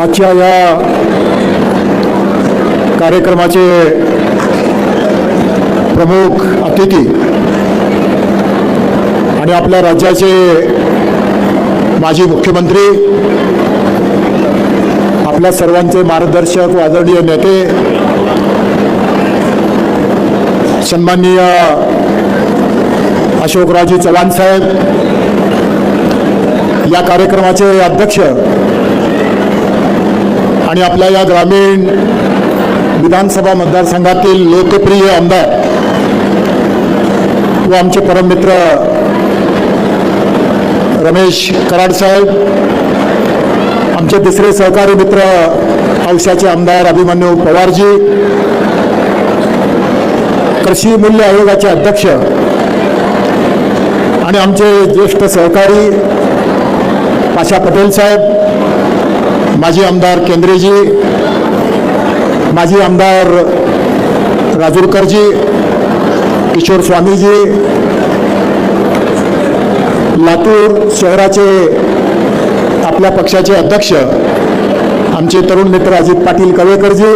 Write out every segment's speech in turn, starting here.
आजच्या या कार्यक्रमाचे प्रमुख अतिथी आणि आपल्या राज्याचे माजी मुख्यमंत्री आपल्या सर्वांचे मार्गदर्शक व आदरणीय नेते सन्माननीय अशोकरावजी चव्हाण साहेब या कार्यक्रमाचे अध्यक्ष आणि आपल्या या ग्रामीण विधानसभा मतदारसंघातील लोकप्रिय आमदार व आमचे परममित्र रमेश कराड साहेब आमचे तिसरे सहकारी मित्र औशाचे आमदार अभिमन्यू पवारजी कृषी मूल्य आयोगाचे अध्यक्ष आणि आमचे ज्येष्ठ सहकारी पाशा पटेल साहेब माजी आमदार केंद्रेजी माजी आमदार राजूरकरजी किशोर स्वामीजी लातूर शहराचे आपल्या पक्षाचे अध्यक्ष आमचे तरुण मित्र अजित पाटील कवेकरजी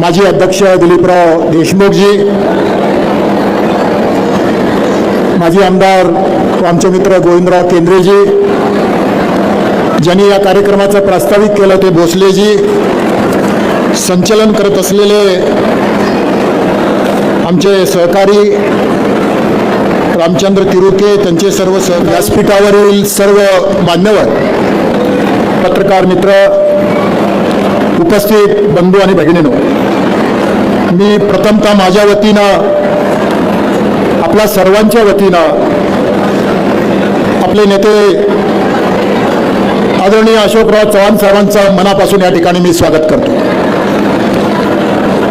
माजी अध्यक्ष दिलीपराव देशमुखजी माजी आमदार आमचे मित्र गोविंदराव केंद्रेजी ज्यांनी या कार्यक्रमाचं प्रास्ताविक केलं ते भोसलेजी संचलन करत असलेले आमचे सहकारी रामचंद्र तिरुके त्यांचे सर्व स व्यासपीठावरील सर्व मान्यवर पत्रकार मित्र उपस्थित बंधू आणि भगिनीनो मी प्रथमतः माझ्या वतीनं आपल्या सर्वांच्या वतीनं आपले नेते आदरणीय अशोकराव चव्हाण साहेबांचं मनापासून या ठिकाणी मी स्वागत करतो.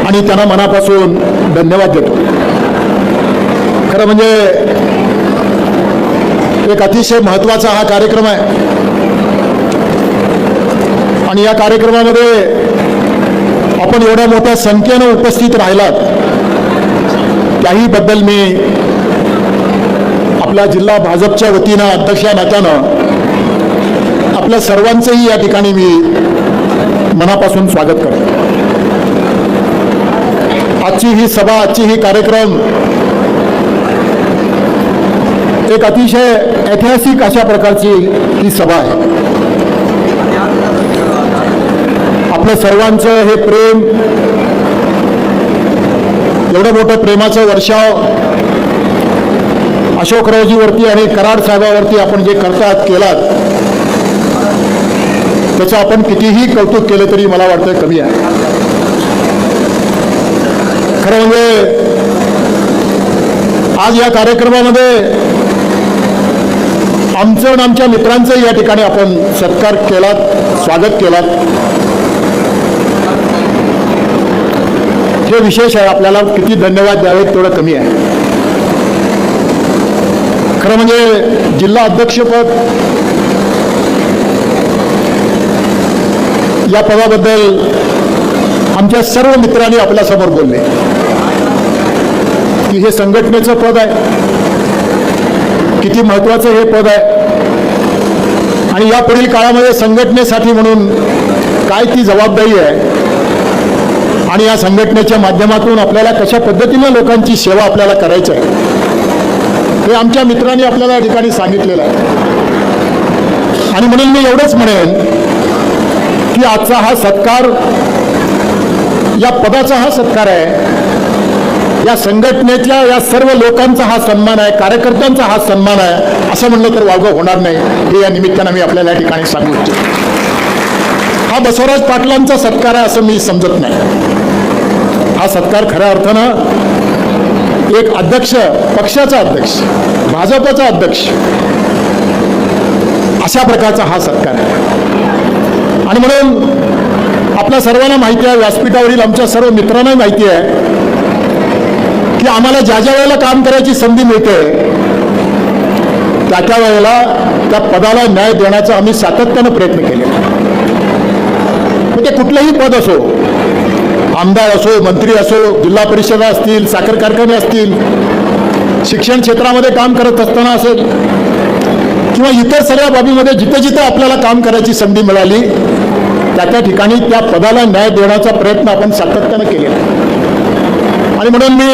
आणि त्यांना मनापासून धन्यवाद देतो. खरं म्हणजे एक अतिशय महत्त्वाचा हा कार्यक्रम आहे. आणि या कार्यक्रमामध्ये आपण एवढ्या मोठ्या संख्येनं उपस्थित राहिलात त्याहीबद्दल मी आपला जिल्हा भाजपच्या वतीनं अध्यक्ष या नात्यानं आपल्या सर्वांचंही या ठिकाणी मी मनापासून स्वागत करतो. आजची ही सभा आजची ही कार्यक्रम एक अतिशय ऐतिहासिक अशा प्रकारची ही सभा आहे. आपलं सर्वांचं हे प्रेम एवढं मोठं प्रेमाचं वर्षाव अशोकरावजीवरती आणि कराड साहेबावरती आपण जे करतात केलात त्याचं आपण कितीही कौतुक केलं तरी मला वाटतं कमी आहे. खरं म्हणजे आज या कार्यक्रमामध्ये आमचं आणि आमच्या मित्रांचं या ठिकाणी आपण सत्कार केलात स्वागत केलात. हे विशेष आहे आपल्याला किती धन्यवाद द्यावेत तेवढं कमी आहे. खरं म्हणजे जिल्हा अध्यक्षपद या पदाबद्दल आमच्या सर्व मित्रांनी आपल्यासमोर बोलले. की हे संघटनेचं पद आहे. किती महत्वाचं हे पद आहे. आणि या पुढील काळामध्ये संघटनेसाठी म्हणून काय ती जबाबदारी आहे. आणि या संघटनेच्या माध्यमातून आपल्याला कशा पद्धतीनं लोकांची सेवा आपल्याला करायची आहे. हे आमच्या मित्रांनी आपल्याला या ठिकाणी सांगितलेलं आहे. आणि म्हणून मी एवढंच म्हणेन की आजचा हा सत्कार या पदाचा हा सत्कार आहे. या संघटनेतल्या या सर्व लोकांचा हा सन्मान आहे कार्यकर्त्यांचा हा सन्मान आहे असं म्हणलं तर वावगं होणार नाही. हे या निमित्तानं मी आपल्याला या ठिकाणी सांगू इच्छितो. हा बसवराज पाटलांचा सत्कार आहे असं मी समजत नाही. हा सत्कार खऱ्या अर्थानं एक अध्यक्ष पक्षाचा अध्यक्ष भाजपचा अध्यक्ष अशा प्रकारचा हा सत्कार आहे. आणि म्हणून आपल्या सर्वांना माहिती आहे व्यासपीठावरील आमच्या सर्व मित्रांनाही माहिती आहे की आम्हाला ज्या ज्या वेळेला काम करायची संधी मिळते त्या त्या वेळेला त्या पदाला न्याय देण्याचा आम्ही सातत्यानं प्रयत्न केलेला म्हणजे ते कुठलंही पद असो आमदार असो मंत्री असो जिल्हा परिषदा असतील साखर कारखाने असतील शिक्षण क्षेत्रामध्ये काम करत असताना असेल किंवा इतर सगळ्या बाबीमध्ये जिथं जिथं आपल्याला काम करायची संधी मिळाली त्या त्या ठिकाणी त्या पदाला न्याय देण्याचा प्रयत्न आपण सातत्यानं केलेला आणि म्हणून मी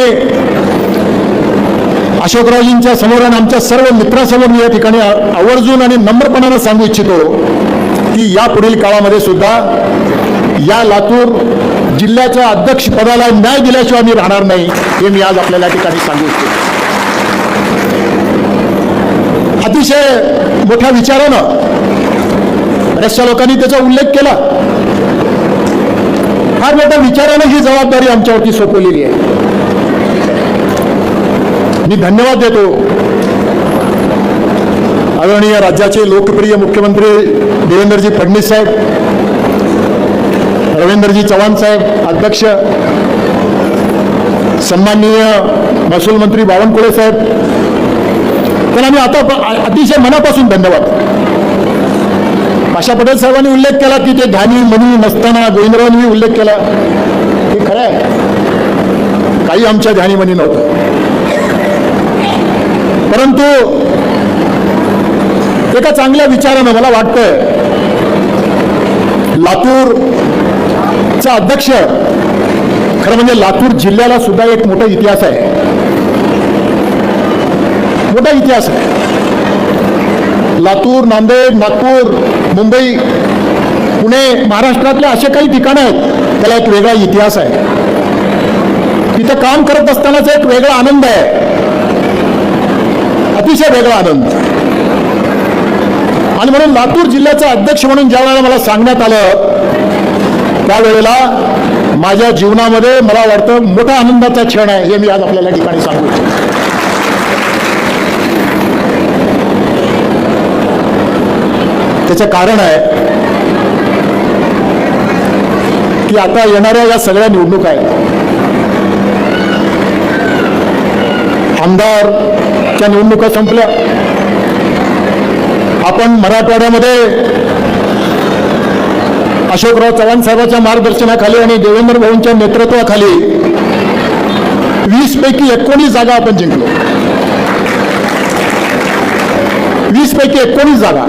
अशोकरावजींच्या समोर आणि आमच्या सर्व मित्रासमोर मी या ठिकाणी आवर्जून आणि नम्रपणानं सांगू इच्छितो की या पुढील काळामध्ये सुद्धा या लातूर जिल्ह्याच्या अध्यक्षपदाला न्याय दिल्याशिवाय मी राहणार नाही हे मी आज आपल्याला या ठिकाणी सांगू इच्छितो. अतिशय मोठ्या विचारानं बऱ्याचशा लोकांनी त्याचा उल्लेख केला. फार मोठ्या विचारानं ही जबाबदारी आमच्यावरती सोपवलेली आहे. मी धन्यवाद देतो. आदरणीय राज्याचे लोकप्रिय मुख्यमंत्री देवेंद्रजी फडणवीस साहेब रवींद्रजी चव्हाण साहेब अध्यक्ष सन्माननीय महसूल मंत्री बावनकुळे साहेब त्यांना मी आता अतिशय मनापासून धन्यवाद. आशा पटेल साहेबांनी उल्लेख केला की ते ध्यानी मनी नसताना गोविंदरावांनी उल्लेख केला. हे खरं आहे. काही आमच्या ध्यानी म्हणी नव्हतं परंतु एका चांगल्या विचारानं मला वाटतंय लातूरचा अध्यक्ष खरं म्हणजे लातूर जिल्ह्याला सुद्धा एक मोठा इतिहास आहे. मोठा इतिहास आहे. लातूर नांदेड नागपूर मुंबई पुणे महाराष्ट्रातले असे काही ठिकाणं आहेत त्याला एक वेगळा इतिहास आहे. तिथं काम करत असतानाचा एक वेगळा आनंद आहे. अतिशय वेगळा आनंद. आणि म्हणून लातूर जिल्ह्याचा अध्यक्ष म्हणून ज्या वेळेला मला सांगण्यात आलं त्यावेळेला माझ्या जीवनामध्ये मला वाटतं मोठा आनंदाचा क्षण आहे हे मी आज आपल्याला ठिकाणी सांगू इच्छितो. त्याचं कारण आहे की आता येणाऱ्या या सगळ्या निवडणूक आहेत. आमदारच्या निवडणुका संपल्या. आपण मराठवाड्यामध्ये अशोकराव चव्हाण साहेबांच्या मार्गदर्शनाखाली आणि देवेंद्र भाऊंच्या नेतृत्वाखाली वीस पैकी एकोणीस जागा आपण जिंकलो. वीस पैकी एकोणीस जागा.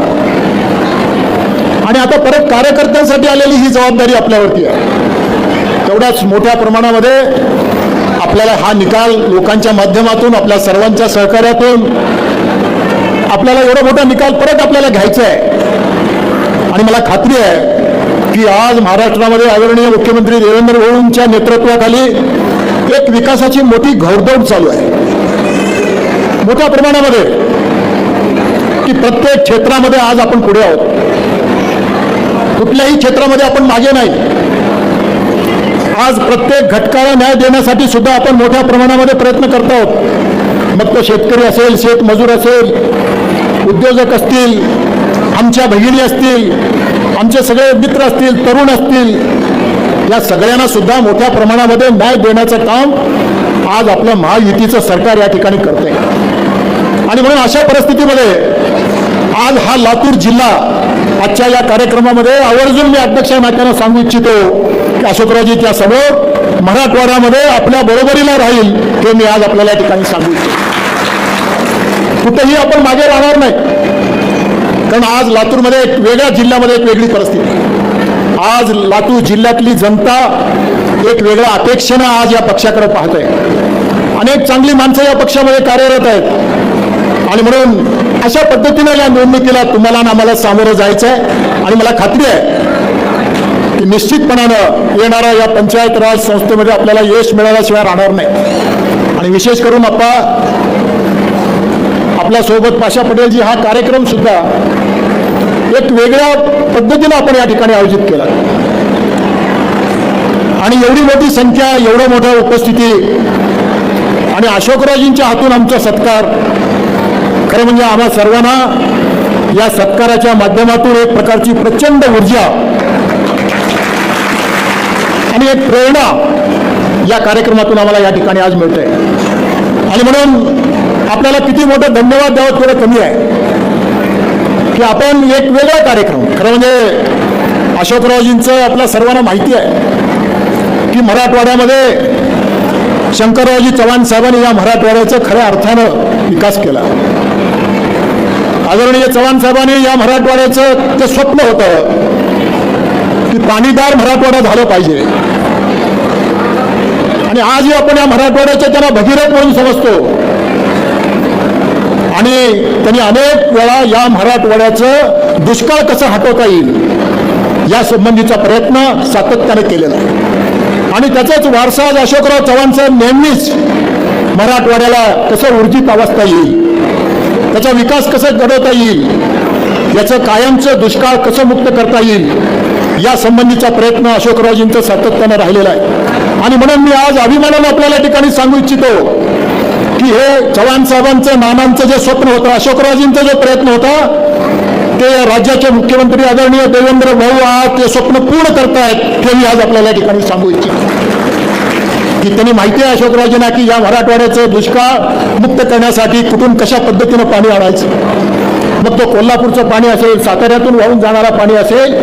आणि आता परत कार्यकर्त्यांसाठी आलेली ही जबाबदारी आपल्यावरती आहे. तेवढ्याच मोठ्या प्रमाणामध्ये आपल्याला हा निकाल लोकांच्या माध्यमातून आपल्या सर्वांच्या सहकार्यातून आपल्याला एवढा मोठा निकाल परत आपल्याला घ्यायचा आहे. आणि मला खात्री आहे की आज महाराष्ट्रामध्ये आदरणीय मुख्यमंत्री देवेंद्र भाऊंच्या नेतृत्वाखाली एक विकासाची मोठी घोडदौड चालू आहे. मोठ्या प्रमाणामध्ये की प्रत्येक क्षेत्रामध्ये आज आपण पुढे आहोत. कुठल्याही क्षेत्रामध्ये आपण मागे नाही. आज प्रत्येक घटकाला न्याय देण्यासाठी सुद्धा आपण मोठ्या प्रमाणामध्ये प्रयत्न करत आहोत. मग तो शेतकरी असेल शेतमजूर असेल उद्योजक असतील आमच्या भगिनी असतील आमचे सगळे मित्र असतील तरुण असतील या सगळ्यांना सुद्धा मोठ्या प्रमाणामध्ये न्याय देण्याचं काम आज आपलं महायुतीचं सरकार या ठिकाणी करते आणि म्हणून अशा परिस्थितीमध्ये आज हा लातूर जिल्हा आजच्या या कार्यक्रमामध्ये आवर्जून मी अध्यक्ष नात्यानं सांगू इच्छितो की अशोकरावजी त्या समोर मराठवाड्यामध्ये आपल्या बरोबरीला राहील हे मी आज आपल्याला या ठिकाणी सांगू इच्छितो. कुठेही आपण मागे राहणार नाही. कारण आज लातूरमध्ये एक वेगळ्या जिल्ह्यामध्ये एक वेगळी परिस्थिती आज लातूर जिल्ह्यातली जनता एक वेगळ्या अपेक्षेनं आज या पक्षाकडे पाहत. आहे अनेक चांगली माणसं या पक्षामध्ये कार्यरत आहेत. आणि म्हणून अशा पद्धतीनं या निवडणुकीला तुम्हाला आणि आम्हाला सामोरं जायचं आहे आणि मला खात्री आहे की निश्चितपणानं येणाऱ्या या पंचायत राज संस्थेमध्ये आपल्याला यश मिळाल्याशिवाय राहणार नाही. आणि विशेष करून आपा आपल्यासोबत पाशा पटेलजी हा कार्यक्रम सुद्धा एक वेगळ्या पद्धतीनं आपण या ठिकाणी आयोजित केला. आणि एवढी मोठी संख्या एवढं मोठं उपस्थिती आणि अशोकरावजींच्या हातून आमचा सत्कार खरं म्हणजे आम्हा सर्वांना या सत्काराच्या माध्यमातून एक प्रकारची प्रचंड ऊर्जा आणि एक प्रेरणा या कार्यक्रमातून आम्हाला या ठिकाणी आज मिळते आणि म्हणून आपल्याला किती मोठं धन्यवाद द्यावं थोडं कमी आहे. की आपण एक वेगळा कार्यक्रम खरं म्हणजे अशोकरावजींचं आपल्या सर्वांना माहिती आहे की मराठवाड्यामध्ये शंकररावजी चव्हाण साहेबांनी या मराठवाड्याचं खऱ्या अर्थानं विकास केला. आदरणीय चव्हाण साहेबांनी या मराठवाड्याचं ते स्वप्न होतं की पाणीदार मराठवाडा झालं पाहिजे. आणि आज आपण या मराठवाड्याच्या त्यांना भगीरथ म्हणून समजतो. आणि त्यांनी अनेक वेळा या मराठवाड्याचं दुष्काळ कसं हटवता येईल या संबंधीचा प्रयत्न सातत्याने केलेला आहे. आणि त्याचाच वारसा आज अशोकराव चव्हाण साहेब नेहमीच मराठवाड्याला कसं ऊर्जित अवस्था येईल त्याचा विकास कसा घडवता येईल? याचं कायमचं दुष्काळ कसं मुक्त करता येईल? या संबंधीचा प्रयत्न अशोकरावजींचा सातत्यानं राहिलेला आहे. आणि म्हणून मी आज अभिमानानं आपल्याला या ठिकाणी सांगू इच्छितो की हे चव्हाण साहेबांचं नानांचं जे स्वप्न होतं अशोकरावजींचा जो प्रयत्न होता ते राज्याचे मुख्यमंत्री आदरणीय देवेंद्र भाऊ आज ते स्वप्न पूर्ण करतायत हे मी आज आपल्याला या ठिकाणी सांगू इच्छितो. की त्यांनी माहिती आहे अशोकरावजींना की या मराठवाड्याचं दुष्काळ मुक्त करण्यासाठी कुठून कशा पद्धतीनं पाणी आणायचं? मग तो कोल्हापूरचं पाणी असेल साताऱ्यातून वाहून जाणारा पाणी असेल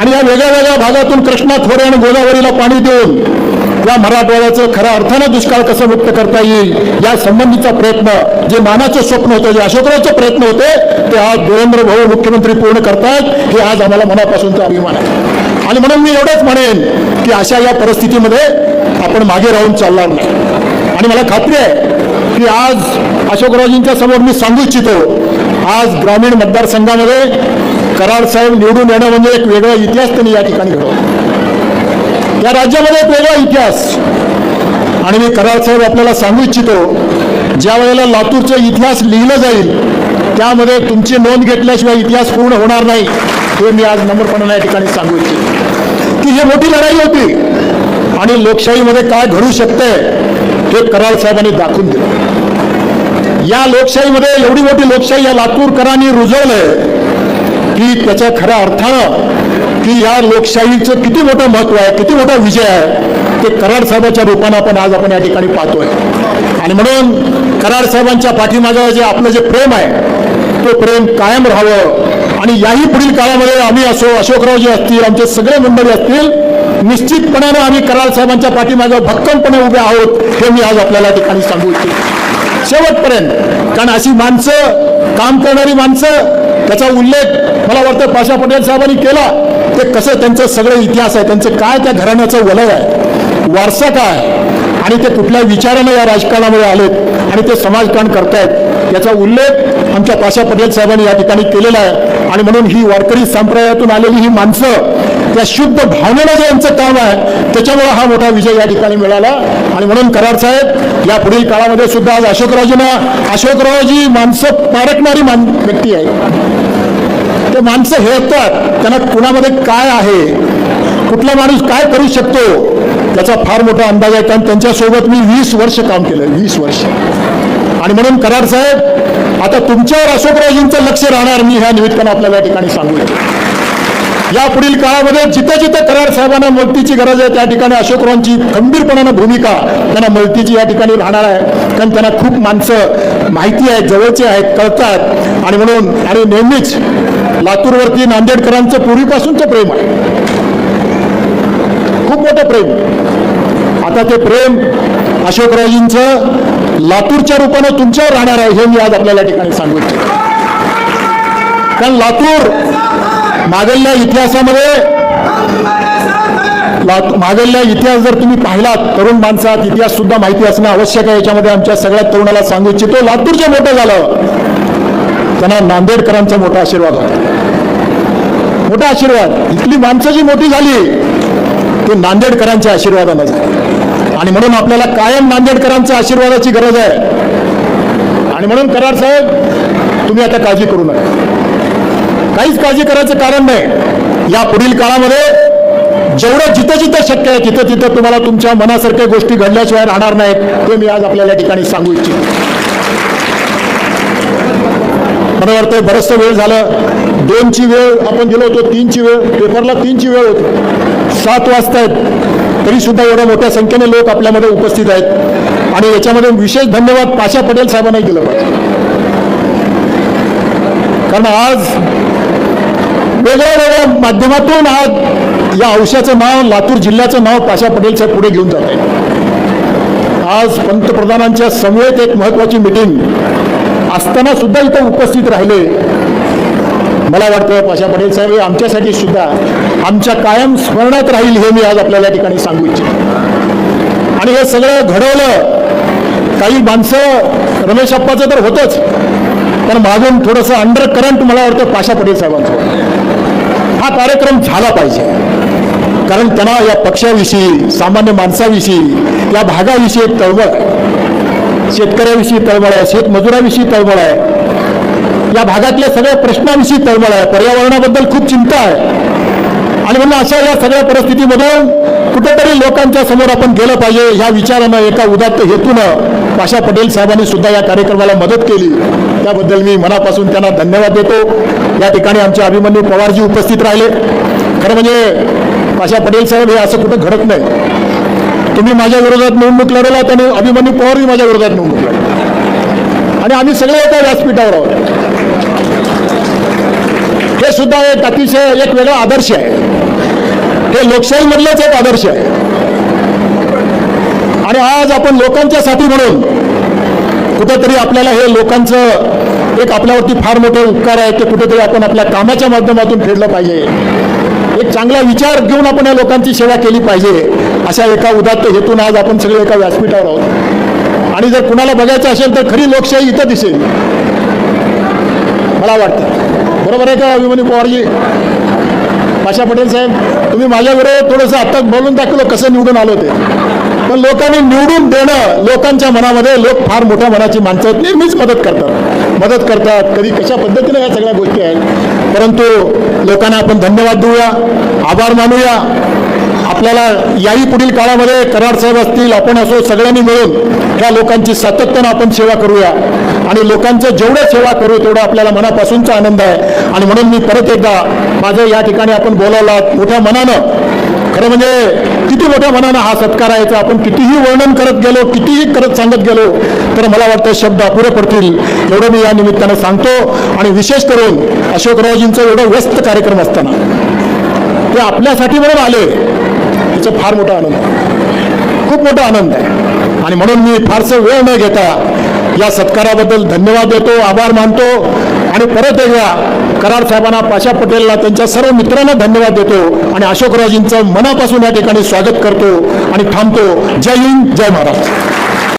आणि या वेगळ्या वेगळ्या भागातून कृष्णा खोरे आणि गोदावरीला पाणी देऊन या मराठवाड्याचं खऱ्या अर्थानं दुष्काळ कसं मुक्त करता येईल या संबंधीचा प्रयत्न जे मानाचं स्वप्न होतं जे अशोकरावचे प्रयत्न होते ते आज देवेंद्र भाऊ मुख्यमंत्री पूर्ण करतायत हे आज आम्हाला मनापासूनचा अभिमान आहे. आणि म्हणून मी एवढंच म्हणेन की अशा या परिस्थितीमध्ये आपण मागे राहून चालणार नाही. आणि मला खात्री आहे की आज अशोकरावजींच्या समोर मी सांगू इच्छितो आज ग्रामीण मतदारसंघामध्ये कराड साहेब निवडून येणं म्हणजे एक वेगळा इतिहास त्यांनी या ठिकाणी घडवला. या राज्यामध्ये एक वेगळा इतिहास. आणि मी कराड साहेब आपल्याला सांगू इच्छितो ज्या वेळेला लातूरचा इतिहास लिहिलं जाईल त्यामध्ये तुमची नोंद घेतल्याशिवाय इतिहास पूर्ण होणार नाही हे मी आज नम्रपणाने या ठिकाणी सांगू इच्छितो. की ही मोठी लढाई होती. आणि लोकशाहीमध्ये काय घडू शकतंय हे कराड साहेबांनी दाखवून दिलं. या लोकशाहीमध्ये एवढी मोठी लोकशाही या लातूरकरांनी रुजवलंय की त्याच्या खऱ्या अर्थानं की या लोकशाहीचं किती मोठं महत्त्व आहे किती मोठा विजय आहे ते कराड साहेबाच्या रूपानं आपण आज आपण या ठिकाणी पाहतोय. आणि म्हणून कराड साहेबांच्या पाठीमागं जे आपलं जे प्रेम आहे तो प्रेम कायम राहावं. आणि याही पुढील काळामध्ये आम्ही असो अशोकरावजी असतील आमचे सगळे मंडळी असतील निश्चितपणानं आम्ही कराड साहेबांच्या पाठीमागं भक्कमपणे उभे आहोत हे मी आज आपल्याला ठिकाणी सांगू इच्छितो. शेवटपर्यंत कारण अशी माणसं काम करणारी माणसं त्याचा उल्लेख मला वाटतं पाशा पटेल साहेबांनी केला. ते कसं त्यांचं सगळं इतिहास आहे त्यांचं काय त्या घराण्याचं वलय आहे वारसा काय आणि ते कुठल्या विचारानं या राजकारणामध्ये आलेत आणि ते समाजकारण करतायत याचा उल्लेख आमच्या पाशा पटेल साहेबांनी या ठिकाणी केलेला आहे. आणि म्हणून ही वारकरी संप्रदायातून आलेली ही माणसं त्या शुद्ध भावनेनं जे यांचं काम आहे. त्याच्यामुळे हा मोठा विजय या ठिकाणी मिळाला. आणि म्हणून कराड साहेब या पुढील काळामध्ये सुद्धा आज अशोकरावजींना अशोकरावजी माणसं पारखणारी मान व्यक्ती आहे. ते माणसं हे असतात त्यांना कुणामध्ये काय आहे? कुठला माणूस काय करू शकतो? त्याचा फार मोठा अंदाज आहे. कारण त्यांच्यासोबत मी वीस वर्ष काम केलं. वीस वर्ष. आणि म्हणून कराड साहेब आता तुमच्यावर अशोकरावजींचं लक्ष राहणार मी ह्या निमित्तानं आपल्याला या ठिकाणी सांगू या पुढील काळामध्ये जिथं जिथं कराड साहेबांना मदतीची गरज आहे त्या ठिकाणी अशोकरावांची खंबीरपणानं भूमिका त्यांना मदतीची या ठिकाणी राहणार आहे. कारण त्यांना खूप माणसं माहिती आहेत जवळचे आहेत कळतात. आणि म्हणून आणि नेहमीच लातूरवरती नांदेडकरांचं पूर्वीपासूनचं प्रेम आहे. खूप मोठं प्रेम. आता ते प्रेम अशोकरावजींचं लातूरच्या रूपानं तुमच्यावर राहणार आहे हे मी आज आपल्याला या ठिकाणी सांगू इच्छितो. कारण लातूर मागल्या इतिहासामध्ये मागल्या इतिहास जर तुम्ही पाहिलात तरुण माणसात इतिहास सुद्धा माहिती असणं आवश्यक आहे. याच्यामध्ये आमच्या सगळ्या तरुणाला सांगू इच्छितो लातूर मोठं झालं. त्यांना नांदेडकरांचा मोठा आशीर्वाद होता. मोठा आशीर्वाद. इथली माणसं जी मोठी झाली ते नांदेडकरांच्या आशीर्वादानं झाली. आणि म्हणून आपल्याला कायम नांदेडकरांच्या आशीर्वादाची गरज आहे. आणि म्हणून करार साहेब तुम्ही आता काळजी करू नका. काहीच काळजी करायचं कारण नाही. या पुढील काळामध्ये जेवढं जिथं जिथं शक्य आहे तिथं तिथं तुम्हाला तुमच्या मनासारख्या गोष्टी घडल्याशिवाय राहणार नाहीत ते मी आज आपल्याला या ठिकाणी सांगू इच्छितो. मला वाटतं बरंचसं वेळ झालं. दोनची वेळ आपण गेलो होतो तीनची वेळ पेपरला तीनची वेळ होती. सात वाजता आहेत. तरी सुद्धा एवढ्या मोठ्या संख्येने लोक आपल्यामध्ये उपस्थित आहेत. आणि याच्यामध्ये विशेष धन्यवाद पाशा पटेल साहेबांनाही दिलं पाहिजे. कारण आज वेगळ्या वेगळ्या माध्यमातून आज या औषधाचं नाव लातूर जिल्ह्याचं नाव पाशा पटेल साहेब पुढे घेऊन जात आहे आज पंतप्रधानांच्या समवेत एक महत्वाची मिटिंग असताना सुद्धा इथं उपस्थित राहिले. मला वाटतं पाशा पटेल साहेब हे आमच्यासाठी सुद्धा आमच्या कायम स्मरणात राहील हे मी आज आपल्याला या ठिकाणी सांगू इच्छितो. आणि हे सगळं घडवलं काही माणसं रमेश अप्पाचं तर होतंच. कारण मागून थोडंसं अंडर करंट मला वाटतं पाशा पटेल साहेबांचं. हा कार्यक्रम झाला पाहिजे. कारण त्यांना या पक्षाविषयी सामान्य माणसाविषयी या भागाविषयी तळमळ आहे. शेतकऱ्याविषयी तळमळ आहे शेतमजुराविषयी तळमळ आहे. या भागातल्या सगळ्या प्रश्नाविषयी तळमळ आहे. पर्यावरणाबद्दल खूप चिंता आहे. आणि म्हणून अशा या सगळ्या परिस्थितीमधून कुठेतरी लोकांच्या समोर आपण गेलं पाहिजे ह्या विचारानं एका उदात्त हेतूनं पाशा पटेल साहेबांनी सुद्धा या कार्यक्रमाला मदत केली. त्याबद्दल मी मनापासून त्यांना धन्यवाद देतो. या ठिकाणी आमचे अभिमन्यू पवारजी उपस्थित राहिले. खरं म्हणजे पाशा पटेल साहेब हे असं कुठं घडत नाही. तुम्ही माझ्या विरोधात निवडणूक लढवला त्याने अभिमन्यू पवारही माझ्या विरोधात निवडणूक लढवला. आणि आम्ही सगळे एका व्यासपीठावर आहोत. सुद्धा एक अतिशय एक वेगळा आदर्श आहे. हे लोकशाहीमधलेच एक आदर्श आहे. आणि आज आपण लोकांच्यासाठी म्हणून कुठेतरी आपल्याला हे लोकांचं एक आपल्यावरती फार मोठे उपकार आहे ते कुठेतरी आपण आपल्या कामाच्या माध्यमातून फेडलं पाहिजे. एक चांगला विचार घेऊन आपण या लोकांची सेवा केली पाहिजे अशा एका उदात्त हेतून आज आपण सगळे एका व्यासपीठावर आहोत. आणि जर कुणाला बघायचं असेल तर खरी लोकशाही इथं दिसेल. मला वाटतं. बरोबर आहे का अभिमन्यू पवारजी? पाशा पटेल साहेब तुम्ही माझ्या थोडंसं आत्ता बोलून दाखवलं कसं निवडून आलो ते. पण लोकांनी निवडून देणं लोकांच्या मनामध्ये लोक फार मोठ्या मनाची माणसं आहेत नेहमीच मदत करतात. मदत करतात कधी कशा पद्धतीने या सगळ्या गोष्टी आहेत. परंतु लोकांना आपण धन्यवाद देऊया आभार मानूया आपल्याला याही पुढील काळामध्ये कराड साहेब असतील आपण असो सगळ्यांनी मिळून ह्या लोकांची सातत्यानं आपण सेवा करूया. आणि लोकांचं जेवढं सेवा करू तेवढा आपल्याला मनापासूनचा आनंद आहे. आणि म्हणून मी परत एकदा माझं या ठिकाणी आपण बोलावला मोठ्या मनानं खरं म्हणजे किती मोठ्या मनानं हा सत्कार आहे तर आपण कितीही वर्णन करत गेलो कितीही करत सांगत गेलो तर मला वाटतं शब्द अपुरे पडतील. एवढं मी या निमित्तानं सांगतो. आणि विशेष करून अशोकरावजींचं एवढं व्यस्त कार्यक्रम असताना ते आपल्यासाठी म्हणून आले याचा फार मोठा आनंद आहे. खूप मोठा आनंद आहे. आणि म्हणून मी फारसं वेळ न घेता या सत्काराबद्दल धन्यवाद देतो आभार मानतो आणि परत एकदा कराड साहेबांना पाशा पटेलला त्यांच्या सर्व मित्रांना धन्यवाद देतो आणि अशोकरावजींचं मनापासून या ठिकाणी स्वागत करतो आणि थांबतो. जय हिंद जय महाराष्ट्र.